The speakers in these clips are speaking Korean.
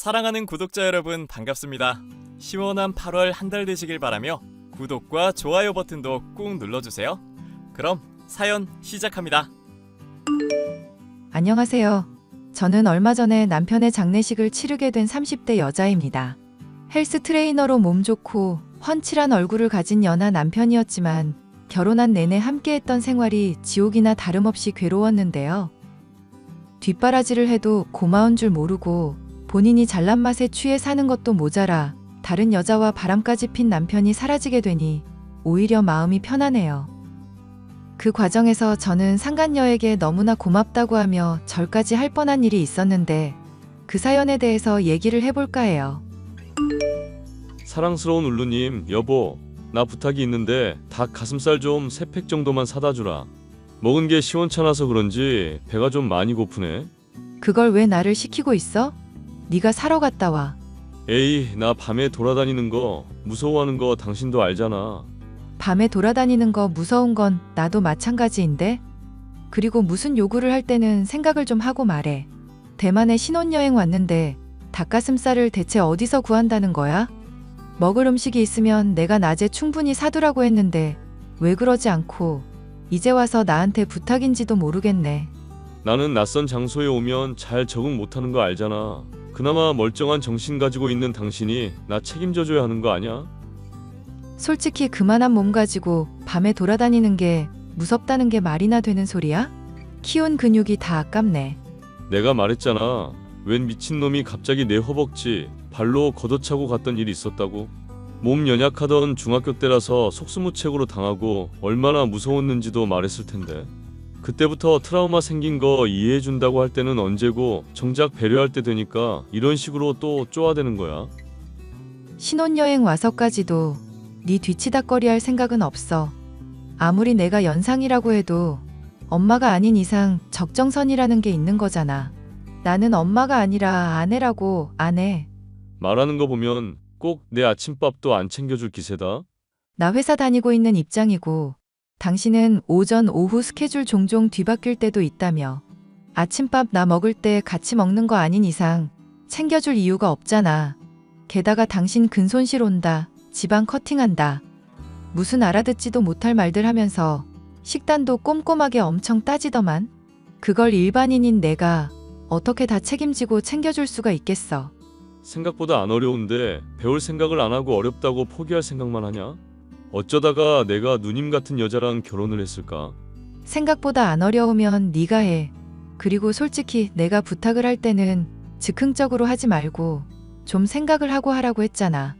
사랑하는 구독자 여러분 반갑습니다. 시원한 8월 한 달 되시길 바라며 구독과 좋아요 버튼도 꾹 눌러주세요. 그럼 사연 시작합니다. 안녕하세요. 저는 얼마 전에 남편의 장례식을 치르게 된 30대 여자입니다. 헬스 트레이너로 몸 좋고 훤칠한 얼굴을 가진 연하 남편이었지만 결혼한 내내 함께했던 생활이 지옥이나 다름없이 괴로웠는데요. 뒷바라지를 해도 고마운 줄 모르고 본인이 잘난 맛에 취해 사는 것도 모자라 다른 여자와 바람까지 핀 남편이 사라지게 되니 오히려 마음이 편하네요. 그 과정에서 저는 상간녀에게 너무나 고맙다고 하며 절까지 할 뻔한 일이 있었는데 그 사연에 대해서 얘기를 해볼까 해요. 사랑스러운 울루님, 여보, 나 부탁이 있는데 닭 가슴살 좀 세 팩 정도만 사다 주라. 먹은 게 시원찮아서 그런지 배가 좀 많이 고프네. 그걸 왜 나를 시키고 있어? 네가 사러 갔다 와. 에이, 나 밤에 돌아다니는 거 무서워하는 거 당신도 알잖아. 밤에 돌아다니는 거 무서운 건 나도 마찬가지인데? 그리고 무슨 요구를 할 때는 생각을 좀 하고 말해. 대만에 신혼여행 왔는데 닭가슴살을 대체 어디서 구한다는 거야? 먹을 음식이 있으면 내가 낮에 충분히 사두라고 했는데 왜 그러지 않고 이제 와서 나한테 부탁인지도 모르겠네. 나는 낯선 장소에 오면 잘 적응 못하는 거 알잖아. 그나마 멀쩡한 정신 가지고 있는 당신이 나 책임져줘야 하는 거 아니야? 솔직히 그만한 몸 가지고 밤에 돌아다니는 게 무섭다는 게 말이나 되는 소리야? 키운 근육이 다 아깝네. 내가 말했잖아. 웬 미친놈이 갑자기 내 허벅지 발로 걷어차고 갔던 일이 있었다고. 몸 연약하던 중학교 때라서 속수무책으로 당하고 얼마나 무서웠는지도 말했을 텐데. 그때부터 트라우마 생긴 거 이해해준다고 할 때는 언제고 정작 배려할 때 되니까 이런 식으로 또 쪼아대는 거야. 신혼여행 와서까지도 네 뒤치다거리 할 생각은 없어. 아무리 내가 연상이라고 해도 엄마가 아닌 이상 적정선이라는 게 있는 거잖아. 나는 엄마가 아니라 아내라고 아내. 말하는 거 보면 꼭 내 아침밥도 안 챙겨줄 기세다. 나 회사 다니고 있는 입장이고 당신은 오전 오후 스케줄 종종 뒤바뀔 때도 있다며. 아침밥 나 먹을 때 같이 먹는 거 아닌 이상 챙겨줄 이유가 없잖아. 게다가 당신 근손실 온다. 지방 커팅한다. 무슨 알아듣지도 못할 말들 하면서 식단도 꼼꼼하게 엄청 따지더만. 그걸 일반인인 내가 어떻게 다 책임지고 챙겨줄 수가 있겠어. 생각보다 안 어려운데 배울 생각을 안 하고 어렵다고 포기할 생각만 하냐? 어쩌다가 내가 누님 같은 여자랑 결혼을 했을까? 생각보다 안 어려우면 네가 해. 그리고 솔직히 내가 부탁을 할 때는 즉흥적으로 하지 말고 좀 생각을 하고 하라고 했잖아.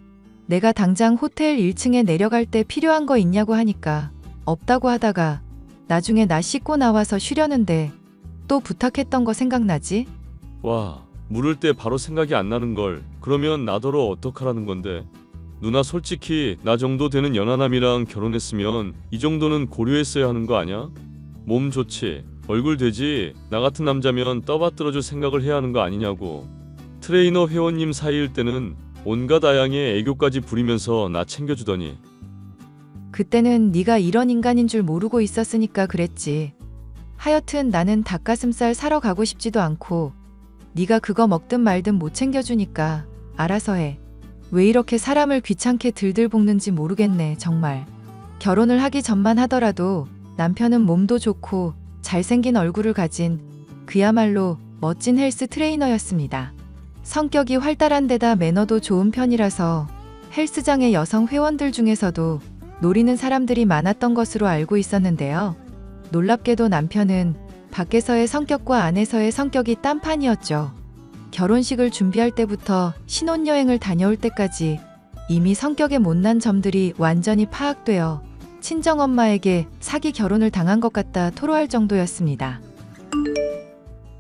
내가 당장 호텔 1층에 내려갈 때 필요한 거 있냐고 하니까 없다고 하다가 나중에 나 씻고 나와서 쉬려는데 또 부탁했던 거 생각나지? 와, 물을 때 바로 생각이 안 나는 걸. 그러면 나더러 어떡하라는 건데. 누나 솔직히 나 정도 되는 연하남이랑 결혼했으면 이 정도는 고려했어야 하는 거 아니야? 몸 좋지, 얼굴 되지, 나 같은 남자면 떠받들어줄 생각을 해야 하는 거 아니냐고. 트레이너 회원님 사이일 때는 온갖 아양의 애교까지 부리면서 나 챙겨주더니 그때는 네가 이런 인간인 줄 모르고 있었으니까 그랬지. 하여튼 나는 닭가슴살 사러 가고 싶지도 않고 네가 그거 먹든 말든 못 챙겨주니까 알아서 해. 왜 이렇게 사람을 귀찮게 들들 볶는지 모르겠네, 정말. 결혼을 하기 전만 하더라도 남편은 몸도 좋고 잘생긴 얼굴을 가진 그야말로 멋진 헬스 트레이너였습니다. 성격이 활달한 데다 매너도 좋은 편이라서 헬스장의 여성 회원들 중에서도 노리는 사람들이 많았던 것으로 알고 있었는데요. 놀랍게도 남편은 밖에서의 성격과 안에서의 성격이 딴판이었죠. 결혼식을 준비할 때부터 신혼여행을 다녀올 때까지 이미 성격의 못난 점들이 완전히 파악되어 친정엄마에게 사기 결혼을 당한 것 같다 토로할 정도였습니다.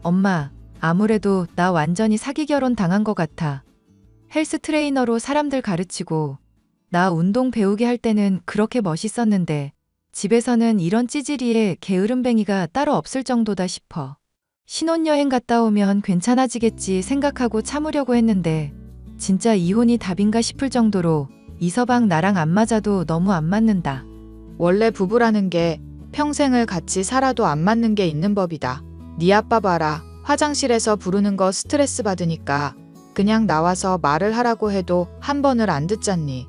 엄마, 아무래도 나 완전히 사기 결혼 당한 것 같아. 헬스 트레이너로 사람들 가르치고 나 운동 배우게 할 때는 그렇게 멋있었는데 집에서는 이런 찌질이에 게으름뱅이가 따로 없을 정도다 싶어. 신혼여행 갔다 오면 괜찮아지겠지 생각하고 참으려고 했는데 진짜 이혼이 답인가 싶을 정도로 이서방 나랑 안 맞아도 너무 안 맞는다. 원래 부부라는 게 평생을 같이 살아도 안 맞는 게 있는 법이다. 네 아빠 봐라. 화장실에서 부르는 거 스트레스 받으니까 그냥 나와서 말을 하라고 해도 한 번을 안 듣잖니.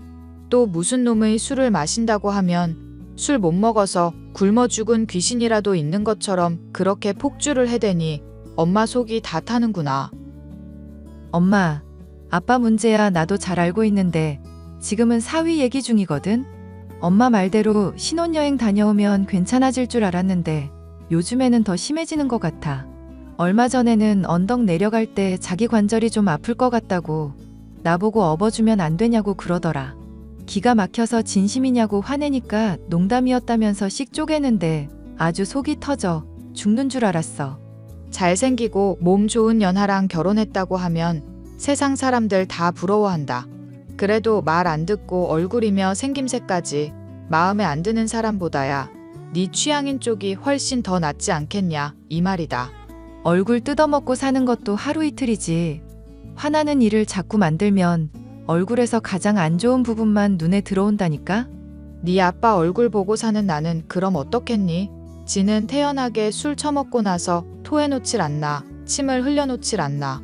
또 무슨 놈의 술을 마신다고 하면 술 못 먹어서 굶어 죽은 귀신이라도 있는 것처럼 그렇게 폭주를 해대니 엄마 속이 다 타는구나. 엄마, 아빠 문제야 나도 잘 알고 있는데 지금은 사위 얘기 중이거든. 엄마 말대로 신혼여행 다녀오면 괜찮아질 줄 알았는데 요즘에는 더 심해지는 것 같아. 얼마 전에는 언덕 내려갈 때 자기 관절이 좀 아플 것 같다고 나보고 업어주면 안 되냐고 그러더라. 기가 막혀서 진심이냐고 화내니까 농담이었다면서 씩 쪼개는데 아주 속이 터져 죽는 줄 알았어. 잘생기고 몸 좋은 연하랑 결혼했다고 하면 세상 사람들 다 부러워한다. 그래도 말 안 듣고 얼굴이며 생김새까지 마음에 안 드는 사람보다야 네 취향인 쪽이 훨씬 더 낫지 않겠냐 이 말이다. 얼굴 뜯어먹고 사는 것도 하루 이틀이지. 화나는 일을 자꾸 만들면 얼굴에서 가장 안 좋은 부분만 눈에 들어온다니까? 네 아빠 얼굴 보고 사는 나는 그럼 어떻겠니? 지는 태연하게 술 처먹고 나서 토해놓질 않나, 침을 흘려놓질 않나.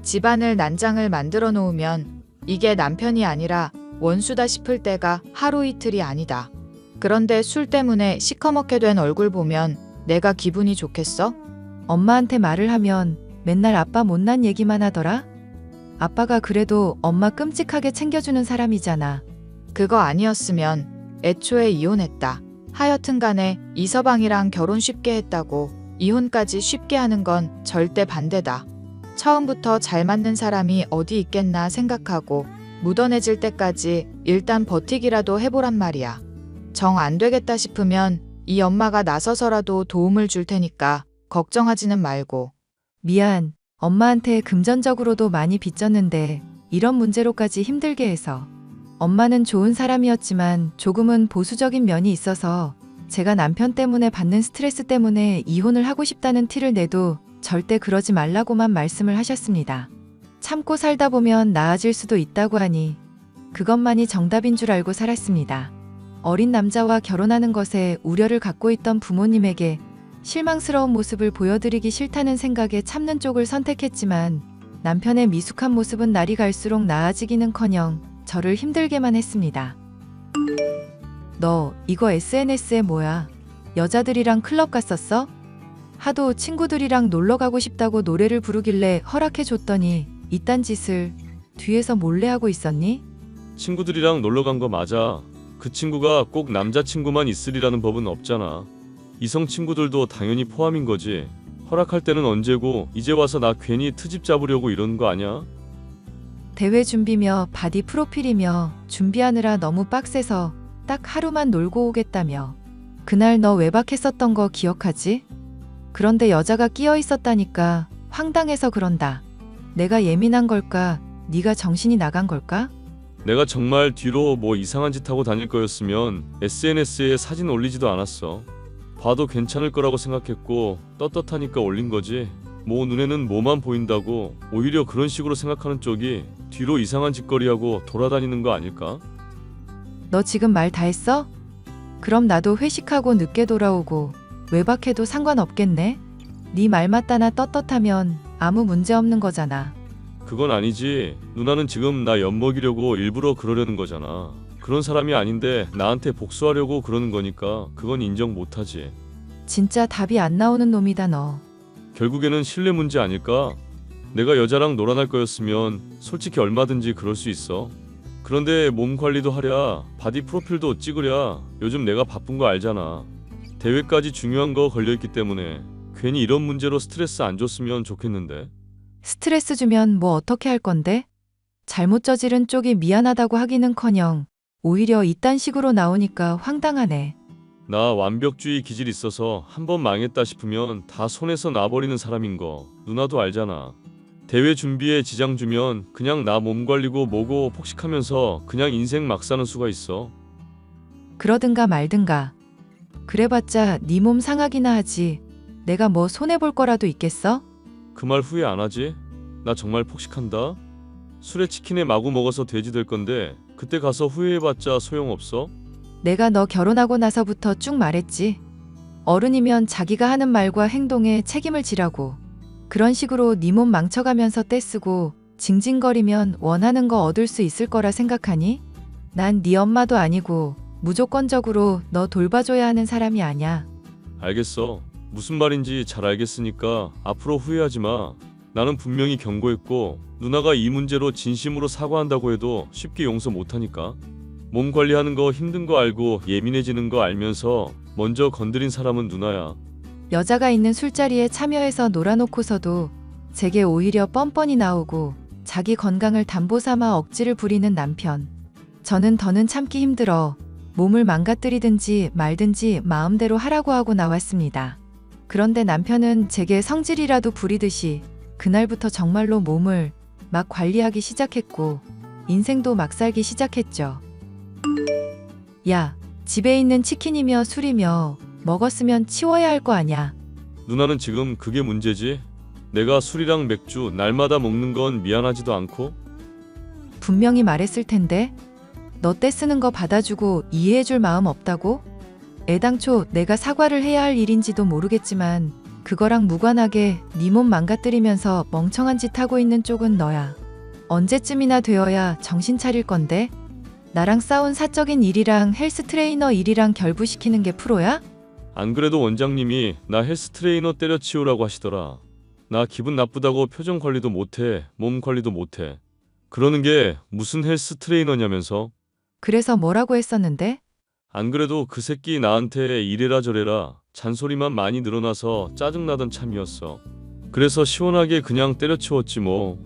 집안을 난장을 만들어 놓으면 이게 남편이 아니라 원수다 싶을 때가 하루 이틀이 아니다. 그런데 술 때문에 시커멓게 된 얼굴 보면 내가 기분이 좋겠어? 엄마한테 말을 하면 맨날 아빠 못난 얘기만 하더라? 아빠가 그래도 엄마 끔찍하게 챙겨주는 사람이잖아. 그거 아니었으면 애초에 이혼했다. 하여튼 간에 이서방이랑 결혼 쉽게 했다고 이혼까지 쉽게 하는 건 절대 반대다. 처음부터 잘 맞는 사람이 어디 있겠나 생각하고 묻어내질 때까지 일단 버티기라도 해보란 말이야. 정 안 되겠다 싶으면 이 엄마가 나서서라도 도움을 줄 테니까 걱정하지는 말고. 미안. 엄마한테 금전적으로도 많이 빚졌는데 이런 문제로까지 힘들게 해서. 엄마는 좋은 사람이었지만 조금은 보수적인 면이 있어서 제가 남편 때문에 받는 스트레스 때문에 이혼을 하고 싶다는 티를 내도 절대 그러지 말라고만 말씀을 하셨습니다. 참고 살다 보면 나아질 수도 있다고 하니 그것만이 정답인 줄 알고 살았습니다. 어린 남자와 결혼하는 것에 우려를 갖고 있던 부모님에게 실망스러운 모습을 보여드리기 싫다는 생각에 참는 쪽을 선택했지만 남편의 미숙한 모습은 날이 갈수록 나아지기는커녕 저를 힘들게만 했습니다. 너 이거 SNS에 뭐야? 여자들이랑 클럽 갔었어? 하도 친구들이랑 놀러 가고 싶다고 노래를 부르길래 허락해 줬더니 이딴 짓을 뒤에서 몰래 하고 있었니? 친구들이랑 놀러 간 거 맞아. 그 친구가 꼭 남자친구만 있으리라는 법은 없잖아. 이성 친구들도 당연히 포함인 거지. 허락할 때는 언제고 이제 와서 나 괜히 트집 잡으려고 이러는 거 아니야? 대회 준비며 바디 프로필이며 준비하느라 너무 빡세서 딱 하루만 놀고 오겠다며. 그날 너 외박했었던 거 기억하지? 그런데 여자가 끼어 있었다니까 황당해서 그런다. 내가 예민한 걸까? 네가 정신이 나간 걸까? 내가 정말 뒤로 뭐 이상한 짓 하고 다닐 거였으면 SNS에 사진 올리지도 않았어. 봐도 괜찮을 거라고 생각했고 떳떳하니까 올린 거지. 뭐 눈에는 뭐만 보인다고 오히려 그런 식으로 생각하는 쪽이 뒤로 이상한 짓거리하고 돌아다니는 거 아닐까? 너 지금 말 다 했어? 그럼 나도 회식하고 늦게 돌아오고 외박해도 상관없겠네? 네 말 맞다나 떳떳하면 아무 문제 없는 거잖아. 그건 아니지. 누나는 지금 나 엿먹이려고 일부러 그러려는 거잖아. 그런 사람이 아닌데 나한테 복수하려고 그러는 거니까 그건 인정 못하지. 진짜 답이 안 나오는 놈이다 너. 결국에는 신뢰 문제 아닐까? 내가 여자랑 놀아날 거였으면 솔직히 얼마든지 그럴 수 있어. 그런데 몸 관리도 하랴, 바디 프로필도 찍으랴. 요즘 내가 바쁜 거 알잖아. 대회까지 중요한 거 걸려있기 때문에 괜히 이런 문제로 스트레스 안 줬으면 좋겠는데. 스트레스 주면 뭐 어떻게 할 건데? 잘못 저지른 쪽이 미안하다고 하기는커녕 오히려 이딴 식으로 나오니까 황당하네. 나 완벽주의 기질 있어서 한 번 망했다 싶으면 다 손에서 놔버리는 사람인 거 누나도 알잖아. 대회 준비에 지장 주면 그냥 나 몸 관리고 뭐고 폭식하면서 그냥 인생 막 사는 수가 있어. 그러든가 말든가. 그래봤자 네 몸 상하기나 하지. 내가 뭐 손해 볼 거라도 있겠어? 그 말 후회 안 하지? 나 정말 폭식한다. 술에 치킨에 마구 먹어서 돼지 될 건데 그때 가서 후회해봤자 소용없어. 내가 너 결혼하고 나서부터 쭉 말했지. 어른이면 자기가 하는 말과 행동에 책임을 지라고. 그런 식으로 네 몸 망쳐가면서 떼쓰고 징징거리면 원하는 거 얻을 수 있을 거라 생각하니? 난 네 엄마도 아니고 무조건적으로 너 돌봐줘야 하는 사람이 아냐. 알겠어. 무슨 말인지 잘 알겠으니까 앞으로 후회하지 마. 나는 분명히 경고했고 누나가 이 문제로 진심으로 사과한다고 해도 쉽게 용서 못하니까. 몸 관리하는 거 힘든 거 알고 예민해지는 거 알면서 먼저 건드린 사람은 누나야. 여자가 있는 술자리에 참여해서 놀아놓고서도 제게 오히려 뻔뻔히 나오고 자기 건강을 담보 삼아 억지를 부리는 남편. 저는 더는 참기 힘들어 몸을 망가뜨리든지 말든지 마음대로 하라고 하고 나왔습니다. 그런데 남편은 제게 성질이라도 부리듯이 그날부터 정말로 몸을 막 관리하기 시작했고 인생도 막 살기 시작했죠. 야, 집에 있는 치킨이며 술이며 먹었으면 치워야 할 거 아냐. 누나는 지금 그게 문제지? 내가 술이랑 맥주 날마다 먹는 건 미안하지도 않고 분명히 말했을 텐데 너떼 쓰는 거 받아주고 이해해줄 마음 없다고? 애당초 내가 사과를 해야 할 일인지도 모르겠지만 그거랑 무관하게 네 몸 망가뜨리면서 멍청한 짓 하고 있는 쪽은 너야. 언제쯤이나 되어야 정신 차릴 건데? 나랑 싸운 사적인 일이랑 헬스 트레이너 일이랑 결부시키는 게 프로야? 안 그래도 원장님이 나 헬스 트레이너 때려치우라고 하시더라. 나 기분 나쁘다고 표정 관리도 못해, 몸 관리도 못해. 그러는 게 무슨 헬스 트레이너냐면서. 그래서 뭐라고 했었는데? 안 그래도 그 새끼 나한테 이래라 저래라 잔소리만 많이 늘어나서 짜증나던 참이었어. 그래서 시원하게 그냥 때려치웠지 뭐.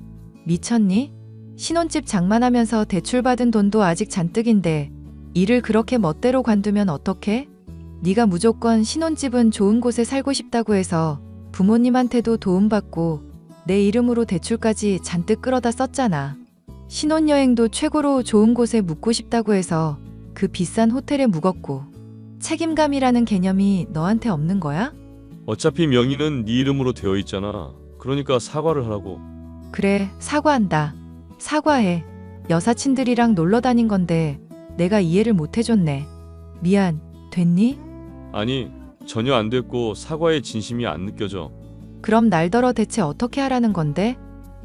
미쳤니? 신혼집 장만하면서 대출받은 돈도 아직 잔뜩인데 일을 그렇게 멋대로 관두면 어떡해? 네가 무조건 신혼집은 좋은 곳에 살고 싶다고 해서 부모님한테도 도움받고 내 이름으로 대출까지 잔뜩 끌어다 썼잖아. 신혼여행도 최고로 좋은 곳에 묵고 싶다고 해서 그 비싼 호텔에 묵었고 책임감이라는 개념이 너한테 없는 거야? 어차피 명의는 네 이름으로 되어 있잖아. 그러니까 사과를 하라고. 그래, 사과한다. 사과해. 여사친들이랑 놀러 다닌 건데 내가 이해를 못 해줬네. 미안, 됐니? 아니 전혀 안 됐고 사과의 진심이 안 느껴져. 그럼 날더러 대체 어떻게 하라는 건데?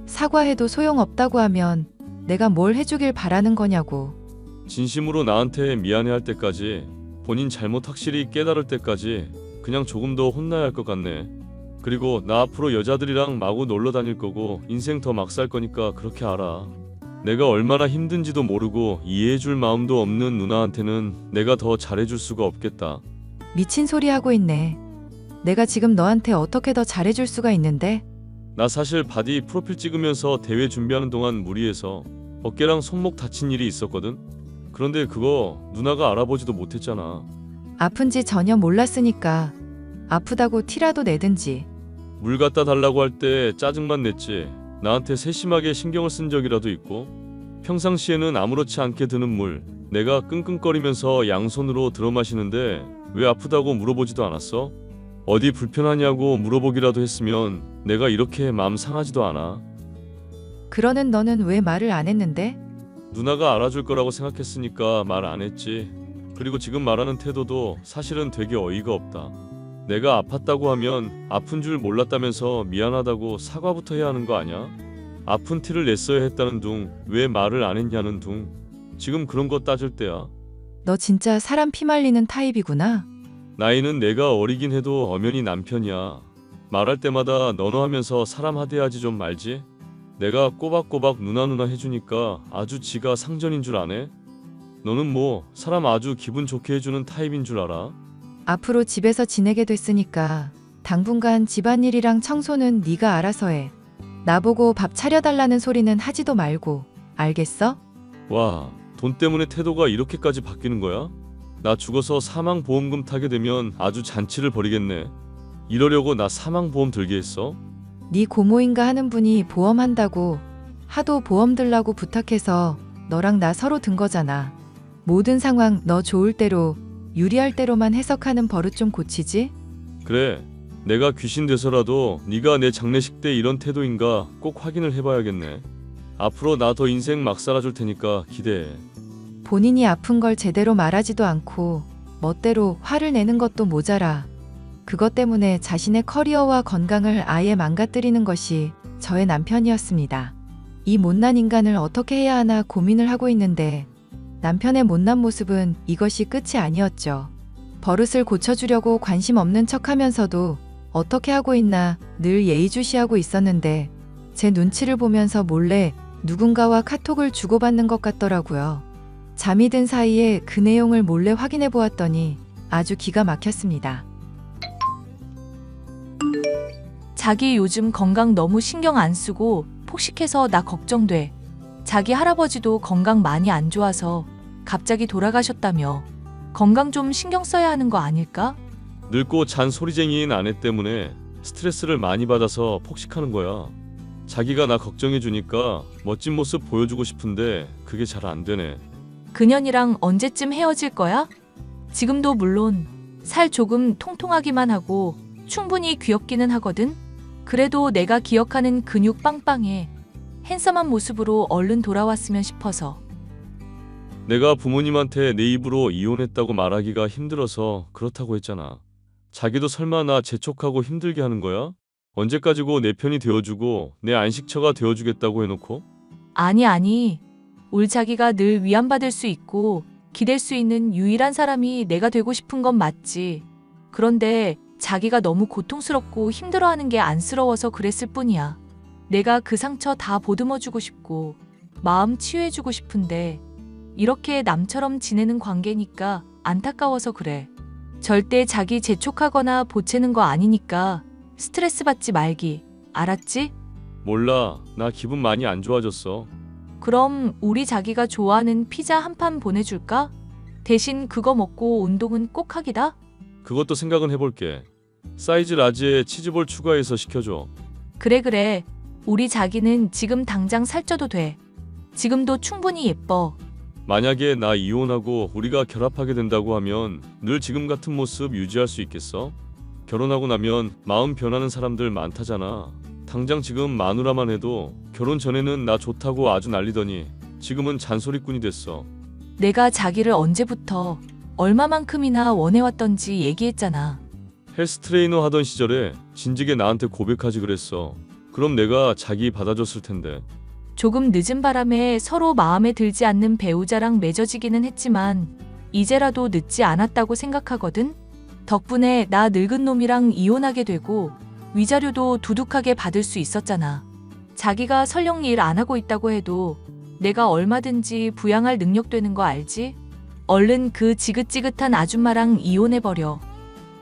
사과해도 소용없다고 하면 내가 뭘 해주길 바라는 거냐고. 진심으로 나한테 미안해할 때까지 본인 잘못 확실히 깨달을 때까지 그냥 조금 더 혼나야 할 것 같네. 그리고 나 앞으로 여자들이랑 마구 놀러 다닐 거고 인생 더 막 살 거니까 그렇게 알아. 내가 얼마나 힘든지도 모르고 이해해줄 마음도 없는 누나한테는 내가 더 잘해줄 수가 없겠다. 미친 소리 하고 있네. 내가 지금 너한테 어떻게 더 잘해줄 수가 있는데? 나 사실 바디 프로필 찍으면서 대회 준비하는 동안 무리해서 어깨랑 손목 다친 일이 있었거든. 그런데 그거 누나가 알아보지도 못했잖아. 아픈지 전혀 몰랐으니까 아프다고 티라도 내든지. 물 갖다 달라고 할 때 짜증만 냈지. 나한테 세심하게 신경을 쓴 적이라도 있고 평상시에는 아무렇지 않게 드는 물 내가 끙끙거리면서 양손으로 들어 마시는데 왜 아프다고 물어보지도 않았어? 어디 불편하냐고 물어보기라도 했으면 내가 이렇게 마음 상하지도 않아. 그러는 너는 왜 말을 안 했는데? 누나가 알아줄 거라고 생각했으니까 말 안 했지. 그리고 지금 말하는 태도도 사실은 되게 어이가 없다. 내가 아팠다고 하면 아픈 줄 몰랐다면서 미안하다고 사과부터 해야 하는 거 아니야? 아픈 티를 냈어야 했다는 둥, 왜 말을 안 했냐는 둥. 지금 그런 거 따질 때야. 너 진짜 사람 피말리는 타입이구나. 나이는 내가 어리긴 해도 엄연히 남편이야. 말할 때마다 너너 하면서 사람 하대하지 좀 말지. 내가 꼬박꼬박 누나 누나 해주니까 아주 지가 상전인 줄 아네. 너는 뭐 사람 아주 기분 좋게 해주는 타입인 줄 알아? 앞으로 집에서 지내게 됐으니까 당분간 집안일이랑 청소는 네가 알아서 해. 나보고 밥 차려달라는 소리는 하지도 말고. 알겠어? 와, 돈 때문에 태도가 이렇게까지 바뀌는 거야? 나 죽어서 사망 보험금 타게 되면 아주 잔치를 벌이겠네. 이러려고 나 사망 보험 들게 했어? 네 고모인가 하는 분이 보험한다고 하도 보험 들라고 부탁해서 너랑 나 서로 든 거잖아. 모든 상황 너 좋을 대로 유리할 대로만 해석하는 버릇 좀 고치지? 그래. 내가 귀신 돼서라도 네가 내 장례식 때 이런 태도인가 꼭 확인을 해봐야겠네. 앞으로 나 더 인생 막 살아줄 테니까 기대해. 본인이 아픈 걸 제대로 말하지도 않고 멋대로 화를 내는 것도 모자라. 그것 때문에 자신의 커리어와 건강을 아예 망가뜨리는 것이 저의 남편이었습니다. 이 못난 인간을 어떻게 해야 하나 고민을 하고 있는데 남편의 못난 모습은 이것이 끝이 아니었죠. 버릇을 고쳐주려고 관심 없는 척 하면서도 어떻게 하고 있나 늘 예의주시하고 있었는데 제 눈치를 보면서 몰래 누군가와 카톡을 주고받는 것 같더라고요. 잠이 든 사이에 그 내용을 몰래 확인해 보았더니 아주 기가 막혔습니다. 자기 요즘 건강 너무 신경 안 쓰고 폭식해서 나 걱정돼. 자기 할아버지도 건강 많이 안 좋아서 갑자기 돌아가셨다며. 건강 좀 신경 써야 하는 거 아닐까? 늙고 잔소리쟁이인 아내 때문에 스트레스를 많이 받아서 폭식하는 거야. 자기가 나 걱정해 주니까 멋진 모습 보여주고 싶은데 그게 잘 안 되네. 그년이랑 언제쯤 헤어질 거야? 지금도 물론 살 조금 통통하기만 하고 충분히 귀엽기는 하거든. 그래도 내가 기억하는 근육 빵빵해 핸섬한 모습으로 얼른 돌아왔으면 싶어서. 내가 부모님한테 내 입으로 이혼했다고 말하기가 힘들어서 그렇다고 했잖아. 자기도 설마 나 재촉하고 힘들게 하는 거야? 언제까지고 내 편이 되어주고 내 안식처가 되어주겠다고 해놓고? 아니 아니. 울 자기가 늘 위안받을 수 있고 기댈 수 있는 유일한 사람이 내가 되고 싶은 건 맞지. 그런데 자기가 너무 고통스럽고 힘들어하는 게 안쓰러워서 그랬을 뿐이야. 내가 그 상처 다 보듬어주고 싶고 마음 치유해주고 싶은데 이렇게 남처럼 지내는 관계니까 안타까워서 그래. 절대 자기 재촉하거나 보채는 거 아니니까 스트레스 받지 말기. 알았지? 몰라. 나 기분 많이 안 좋아졌어. 그럼 우리 자기가 좋아하는 피자 한 판 보내줄까? 대신 그거 먹고 운동은 꼭 하기다? 그것도 생각은 해볼게. 사이즈 라지에 치즈볼 추가해서 시켜줘. 그래 그래. 우리 자기는 지금 당장 살쪄도 돼. 지금도 충분히 예뻐. 만약에 나 이혼하고 우리가 결합하게 된다고 하면 늘 지금 같은 모습 유지할 수 있겠어? 결혼하고 나면 마음 변하는 사람들 많다잖아. 당장 지금 마누라만 해도 결혼 전에는 나 좋다고 아주 난리더니 지금은 잔소리꾼이 됐어. 내가 자기를 언제부터 얼마만큼이나 원해왔던지 얘기했잖아. 헬스 트레이너 하던 시절에 진즉에 나한테 고백하지 그랬어. 그럼 내가 자기 받아줬을 텐데. 조금 늦은 바람에 서로 마음에 들지 않는 배우자랑 맺어지기는 했지만 이제라도 늦지 않았다고 생각하거든. 덕분에 나 늙은 놈이랑 이혼하게 되고 위자료도 두둑하게 받을 수 있었잖아. 자기가 설령 일 안 하고 있다고 해도 내가 얼마든지 부양할 능력 되는 거 알지? 얼른 그 지긋지긋한 아줌마랑 이혼해버려.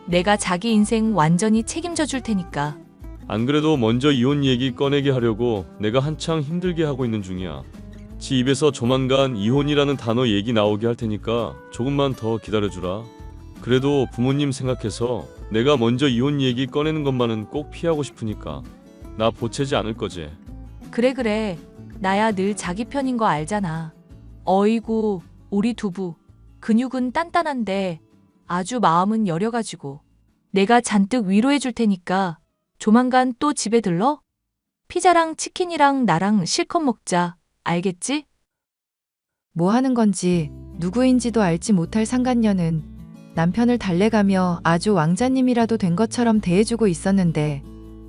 내가 자기 인생 완전히 책임져 줄 테니까. 안 그래도 먼저 이혼 얘기 꺼내게 하려고 내가 한창 힘들게 하고 있는 중이야. 지 입에서 조만간 이혼이라는 단어 얘기 나오게 할 테니까 조금만 더 기다려주라. 그래도 부모님 생각해서 내가 먼저 이혼 얘기 꺼내는 것만은 꼭 피하고 싶으니까 나 보채지 않을 거지. 그래 그래 나야 늘 자기 편인 거 알잖아 어이구 우리 두부 근육은 단단한데 아주 마음은 여려가지고 내가 잔뜩 위로해 줄 테니까 조만간 또 집에 들러 피자랑 치킨이랑 나랑 실컷 먹자 알겠지? 뭐 하는 건지 누구인지도 알지 못할 상간녀는 남편을 달래가며 아주 왕자님이라도 된 것처럼 대해주고 있었는데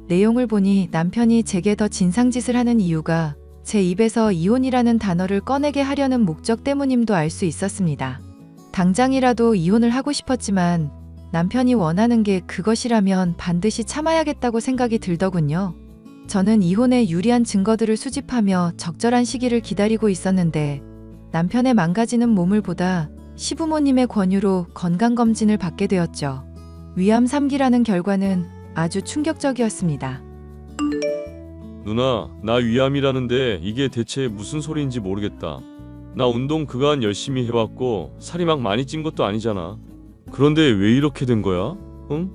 내용을 보니 남편이 제게 더 진상짓을 하는 이유가 제 입에서 이혼이라는 단어를 꺼내게 하려는 목적 때문임도 알 수 있었습니다. 당장이라도 이혼을 하고 싶었지만 남편이 원하는 게 그것이라면 반드시 참아야겠다고 생각이 들더군요. 저는 이혼에 유리한 증거들을 수집하며 적절한 시기를 기다리고 있었는데 남편의 망가지는 몸을 보다 시부모님의 권유로 건강검진을 받게 되었죠. 위암 3기라는 결과는 아주 충격적이었습니다. 누나, 나 위암이라는데 이게 대체 무슨 소리인지 모르겠다. 나 운동 그간 열심히 해왔고 살이 막 많이 찐 것도 아니잖아. 그런데 왜 이렇게 된 거야? 응?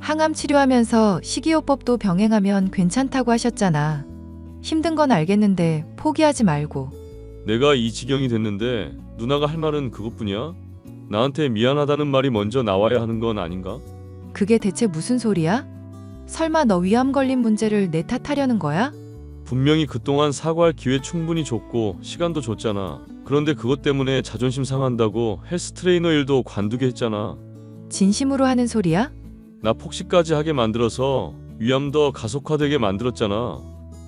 항암 치료하면서 식이요법도 병행하면 괜찮다고 하셨잖아. 힘든 건 알겠는데 포기하지 말고. 내가 이 지경이 됐는데 누나가 할 말은 그것뿐이야? 나한테 미안하다는 말이 먼저 나와야 하는 건 아닌가? 그게 대체 무슨 소리야? 설마 너 위암 걸린 문제를 내 탓하려는 거야? 분명히 그동안 사과할 기회 충분히 줬고 시간도 줬잖아. 그런데 그것 때문에 자존심 상한다고 헬스 트레이너 일도 관두게 했잖아. 진심으로 하는 소리야? 나 폭식까지 하게 만들어서 위암 더 가속화되게 만들었잖아.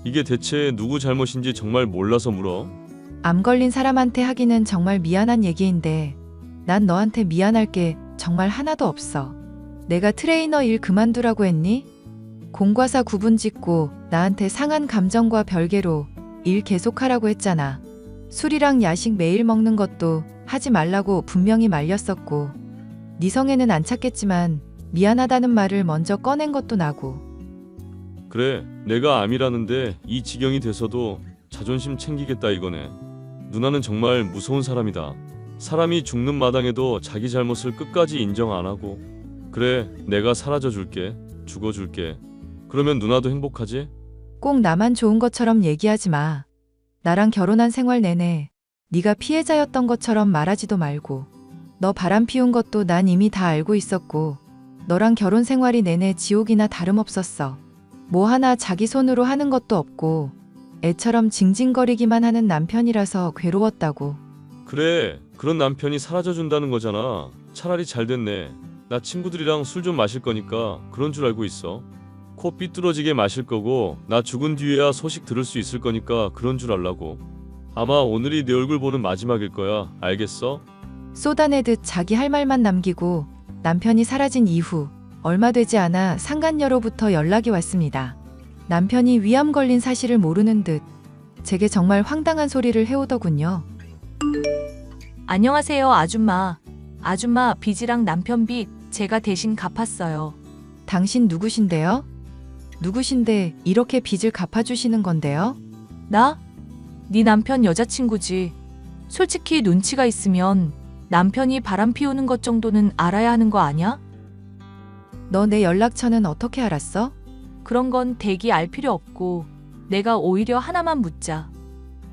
이게 대체 누구 잘못인지 정말 몰라서 물어. 암 걸린 사람한테 하기는 정말 미안한 얘기인데 난 너한테 미안할 게 정말 하나도 없어. 내가 트레이너 일 그만두라고 했니? 공과사 구분 짓고 나한테 상한 감정과 별개로 일 계속하라고 했잖아. 술이랑 야식 매일 먹는 것도 하지 말라고 분명히 말렸었고 네 성에는 안 찼겠지만 미안하다는 말을 먼저 꺼낸 것도 나고 그래, 내가 암이라는데 이 지경이 돼서도 자존심 챙기겠다 이거네. 누나는 정말 무서운 사람이다. 사람이 죽는 마당에도 자기 잘못을 끝까지 인정 안 하고 그래, 내가 사라져 줄게. 죽어 줄게. 그러면 누나도 행복하지? 꼭 나만 좋은 것처럼 얘기하지 마. 나랑 결혼한 생활 내내 네가 피해자였던 것처럼 말하지도 말고 너 바람 피운 것도 난 이미 다 알고 있었고 너랑 결혼 생활이 내내 지옥이나 다름없었어. 뭐 하나 자기 손으로 하는 것도 없고 애처럼 징징거리기만 하는 남편이라서 괴로웠다고. 그래, 그런 남편이 사라져 준다는 거잖아. 차라리 잘 됐네. 나 친구들이랑 술 좀 마실 거니까 그런 줄 알고 있어. 코 삐뚤어지게 마실 거고 나 죽은 뒤에야 소식 들을 수 있을 거니까 그런 줄 알라고. 아마 오늘이 내 얼굴 보는 마지막일 거야. 알겠어? 쏟아내듯 자기 할 말만 남기고 남편이 사라진 이후 얼마 되지 않아 상간녀로부터 연락이 왔습니다. 남편이 위암 걸린 사실을 모르는 듯 제게 정말 황당한 소리를 해오더군요. 안녕하세요, 아줌마. 아줌마 빚이랑 남편 빚 제가 대신 갚았어요. 당신 누구신데요? 누구신데 이렇게 빚을 갚아주시는 건데요? 나? 네 남편 여자친구지. 솔직히 눈치가 있으면 남편이 바람 피우는 것 정도는 알아야 하는 거 아냐? 너 내 연락처는 어떻게 알았어? 그런 건 대기 알 필요 없고 내가 오히려 하나만 묻자.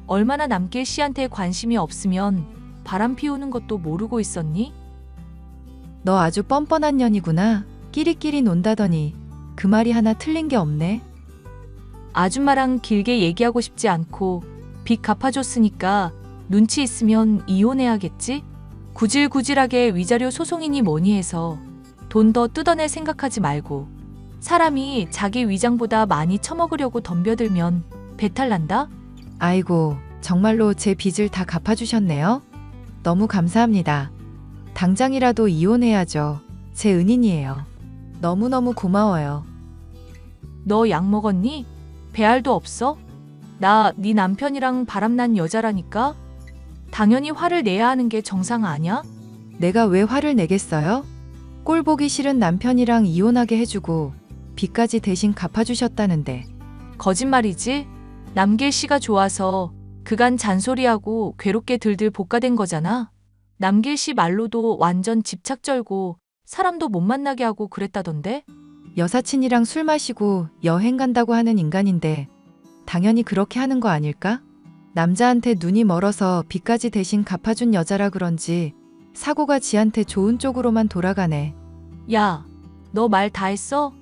얼마나 남길 씨한테 관심이 없으면 바람 피우는 것도 모르고 있었니? 너 아주 뻔뻔한 년이구나. 끼리끼리 논다더니 그 말이 하나 틀린 게 없네. 아줌마랑 길게 얘기하고 싶지 않고 빚 갚아줬으니까 눈치 있으면 이혼해야겠지? 구질구질하게 위자료 소송이니 뭐니 해서 돈 더 뜯어낼 생각하지 말고 사람이 자기 위장보다 많이 처먹으려고 덤벼들면 배탈 난다? 아이고, 정말로 제 빚을 다 갚아주셨네요. 너무 감사합니다. 당장이라도 이혼해야죠. 제 은인이에요. 너무너무 고마워요. 너 약 먹었니? 배알도 없어? 나 네 남편이랑 바람난 여자라니까? 당연히 화를 내야 하는 게 정상 아냐? 내가 왜 화를 내겠어요? 꼴 보기 싫은 남편이랑 이혼하게 해주고 빚까지 대신 갚아주셨다는데 거짓말이지? 남길 씨가 좋아서 그간 잔소리하고 괴롭게 들들 볶아댄 거잖아. 남길 씨 말로도 완전 집착 절고 사람도 못 만나게 하고 그랬다던데? 여사친이랑 술 마시고 여행 간다고 하는 인간인데 당연히 그렇게 하는 거 아닐까? 남자한테 눈이 멀어서 빚까지 대신 갚아준 여자라 그런지 사고가 지한테 좋은 쪽으로만 돌아가네. 야, 너 말 다 했어?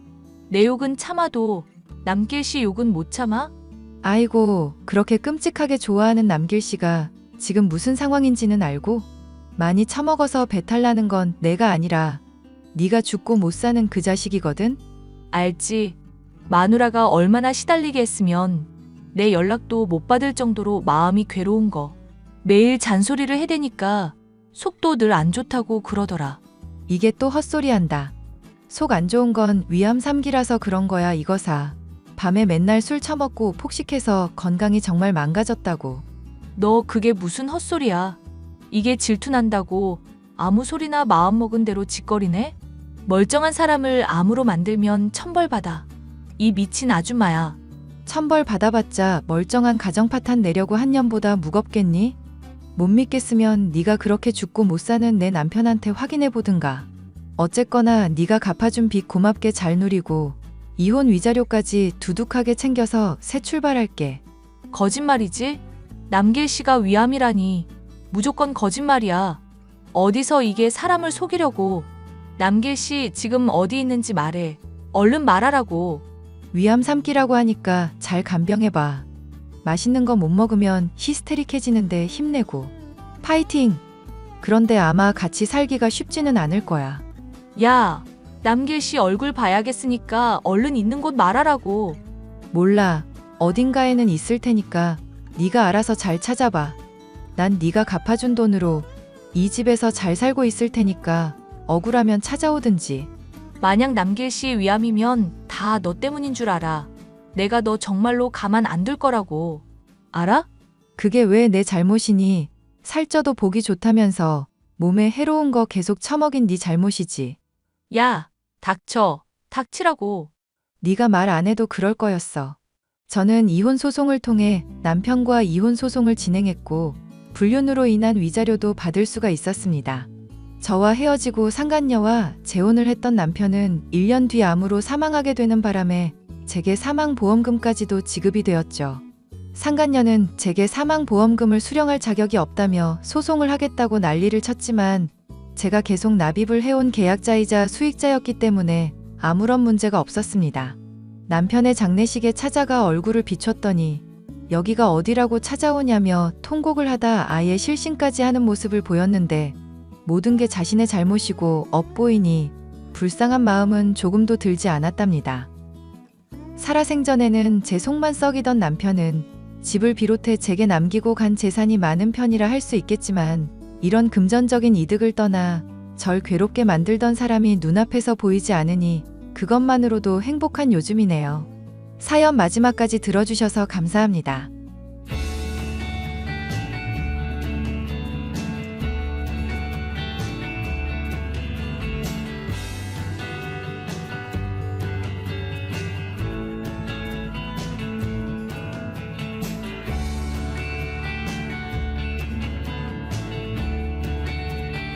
내 욕은 참아도 남길 씨 욕은 못 참아? 아이고, 그렇게 끔찍하게 좋아하는 남길 씨가 지금 무슨 상황인지는 알고 많이 처먹어서 배탈 나는 건 내가 아니라 네가 죽고 못 사는 그 자식이거든. 알지. 마누라가 얼마나 시달리게 했으면 내 연락도 못 받을 정도로 마음이 괴로운 거. 매일 잔소리를 해대니까 속도 늘 안 좋다고 그러더라. 이게 또 헛소리한다. 속 안 좋은 건 위암 3기라서 그런 거야 이거사. 밤에 맨날 술 처먹고 폭식해서 건강이 정말 망가졌다고. 너 그게 무슨 헛소리야. 이게 질투난다고 아무 소리나 마음먹은 대로 짓거리네? 멀쩡한 사람을 암으로 만들면 천벌받아. 이 미친 아줌마야. 천벌 받아봤자 멀쩡한 가정 파탄 내려고 한 년보다 무겁겠니? 못 믿겠으면 네가 그렇게 죽고 못 사는 내 남편한테 확인해 보든가. 어쨌거나 네가 갚아준 빚 고맙게 잘 누리고 이혼 위자료까지 두둑하게 챙겨서 새 출발할게. 거짓말이지? 남길 씨가 위암이라니. 무조건 거짓말이야. 어디서 이게 사람을 속이려고. 남길 씨 지금 어디 있는지 말해. 얼른 말하라고. 위암 삼기라고 하니까 잘 간병해봐. 맛있는 거 못 먹으면 히스테릭해지는데 힘내고. 파이팅! 그런데 아마 같이 살기가 쉽지는 않을 거야. 야, 남길 씨 얼굴 봐야겠으니까 얼른 있는 곳 말하라고. 몰라. 어딘가에는 있을 테니까 네가 알아서 잘 찾아봐. 난 네가 갚아준 돈으로 이 집에서 잘 살고 있을 테니까 억울하면 찾아오든지. 만약 남길 씨 위암이면 다 너 때문인 줄 알아. 내가 너 정말로 가만 안 둘 거라고. 알아? 그게 왜 내 잘못이니? 살쪄도 보기 좋다면서 몸에 해로운 거 계속 처먹인 네 잘못이지. 야, 닥쳐. 닥치라고. 네가 말 안 해도 그럴 거였어. 저는 이혼 소송을 통해 남편과 이혼 소송을 진행했고 불륜으로 인한 위자료도 받을 수가 있었습니다. 저와 헤어지고 상간녀와 재혼을 했던 남편은 1년 뒤 암으로 사망하게 되는 바람에 제게 사망보험금까지도 지급이 되었죠. 상간녀는 제게 사망보험금을 수령할 자격이 없다며 소송을 하겠다고 난리를 쳤지만 제가 계속 납입을 해온 계약자이자 수익자였기 때문에 아무런 문제가 없었습니다. 남편의 장례식에 찾아가 얼굴을 비췄더니 여기가 어디라고 찾아오냐며 통곡을 하다 아예 실신까지 하는 모습을 보였는데 모든 게 자신의 잘못이고 엇보이니 불쌍한 마음은 조금도 들지 않았답니다. 살아생전에는 제 속만 썩이던 남편은 집을 비롯해 제게 남기고 간 재산이 많은 편이라 할 수 있겠지만 이런 금전적인 이득을 떠나 절 괴롭게 만들던 사람이 눈앞에서 보이지 않으니 그것만으로도 행복한 요즘이네요. 사연 마지막까지 들어주셔서 감사합니다.